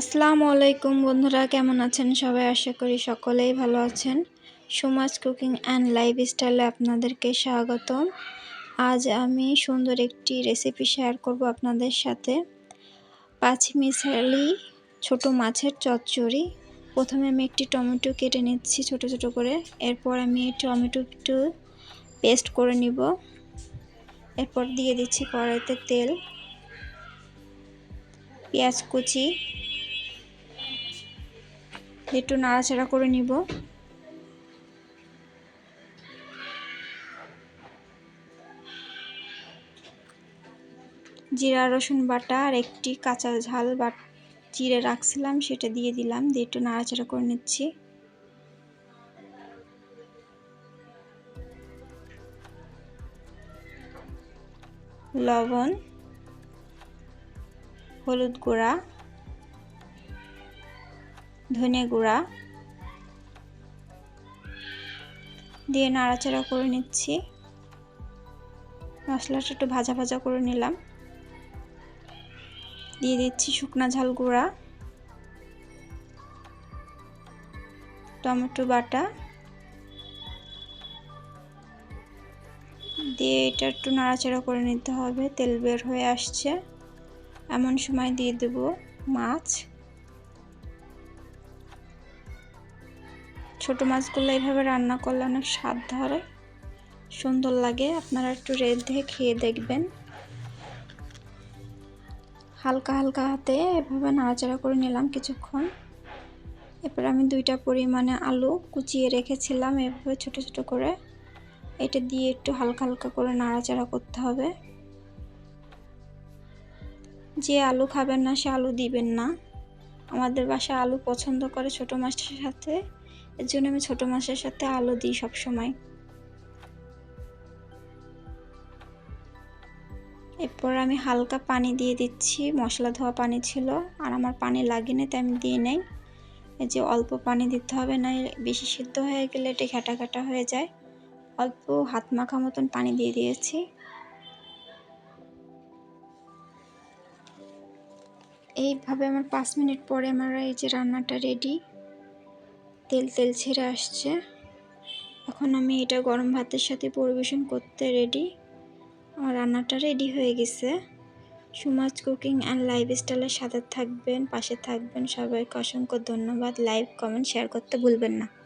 আসসালামু আলাইকুম বন্ধুরা, কেমন আছেন সবাই? আশা করি সকলেই ভালো আছেন। সুমাজ কুকিং অ্যান্ড লাইফ স্টাইলে আপনাদেরকে স্বাগতম। আজ আমি সুন্দর একটি রেসিপি শেয়ার করব আপনাদের সাথে। পাঁচ মিশালি ছোট মাছের চচ্চড়ি। প্রথমে আমি একটি টমেটো কেটে নিচ্ছি ছোট ছোট করে। এরপর আমি টমেটো একটু পেস্ট করে নিব। এরপর দিয়ে দিচ্ছি কড়াইতে তেল, পেঁয়াজ কুচি একটু নাড়াচাড়া করে নিব। জিরা, রসুন বাটা আর একটি কাঁচা ঝাল বাট চিড়ে রাখছিলাম, সেটা দিয়ে দিলাম, দিয়ে একটু নাড়াচাড়া করে নিচ্ছি। লবণ, হলুদ গুঁড়া ধনে গুঁড়া দিয়ে নাড়াচাড়া করে নিচ্ছি। মশলাটা একটু ভাজা ভাজা করে নিলাম। দিয়ে দিচ্ছি শুকনা ঝাল গুঁড়া, টমেটো বাটা। দিয়ে এটা একটু নাড়াচাড়া করে নিতে হবে, তেল বের হয়ে আসছে। এমন সময় দিয়ে দেব মাছ। ছোট মাছগুলো এইভাবে রান্না করলে অনেক স্বাদ ধরে। সুন্দর লাগে, আপনারা একটু রেঁধে খেয়ে দেখবেন। হালকা হালকা হাতে এভাবে নাড়াচাড়া করে নিলাম কিছুক্ষণ। এরপর আমি দুইটা পরিমাণে আলু কুচিয়ে রেখেছিলাম এভাবে ছোট ছোট করে। এটা দিয়ে একটু হালকা হালকা করে নাড়াচাড়া করতে হবে। যে আলু খাবেন না, সে আলু দিবেন না। আমাদের বাসায় আলু পছন্দ করে ছোট মাছটার সাথে। এর জন্য আমি ছোটো মাছের সাথে আলু দিই সবসময় এরপর আমি হালকা পানি দিয়ে দিচ্ছি, মশলা ধোয়া পানি ছিল, আর আমার পানি লাগেনি তাই আমি দিয়ে নেই। এই যে অল্প পানি দিতে হবে, না বেশি সিদ্ধ হয়ে গেলে এটা ঘাটা ঘাটা হয়ে যায়। অল্প হাত মাখা মতন পানি দিয়ে দিয়েছি। এইভাবে আমার পাঁচ মিনিট পরে আমার এই যে রান্নাটা রেডি তেল তেল ছেড়ে আসছে। এখন আমি এটা গরম ভাতের সাথে পরিবেশন করতে রেডি আমার রান্নাটা রেডি হয়ে গেছে। সুমাজ কুকিং অ্যান্ড লাইফ স্টাইলের সাথে থাকবেন, পাশে থাকবেন। সবাইকে অসংখ্য ধন্যবাদ। লাইক কমেন্ট শেয়ার করতে ভুলবেন না।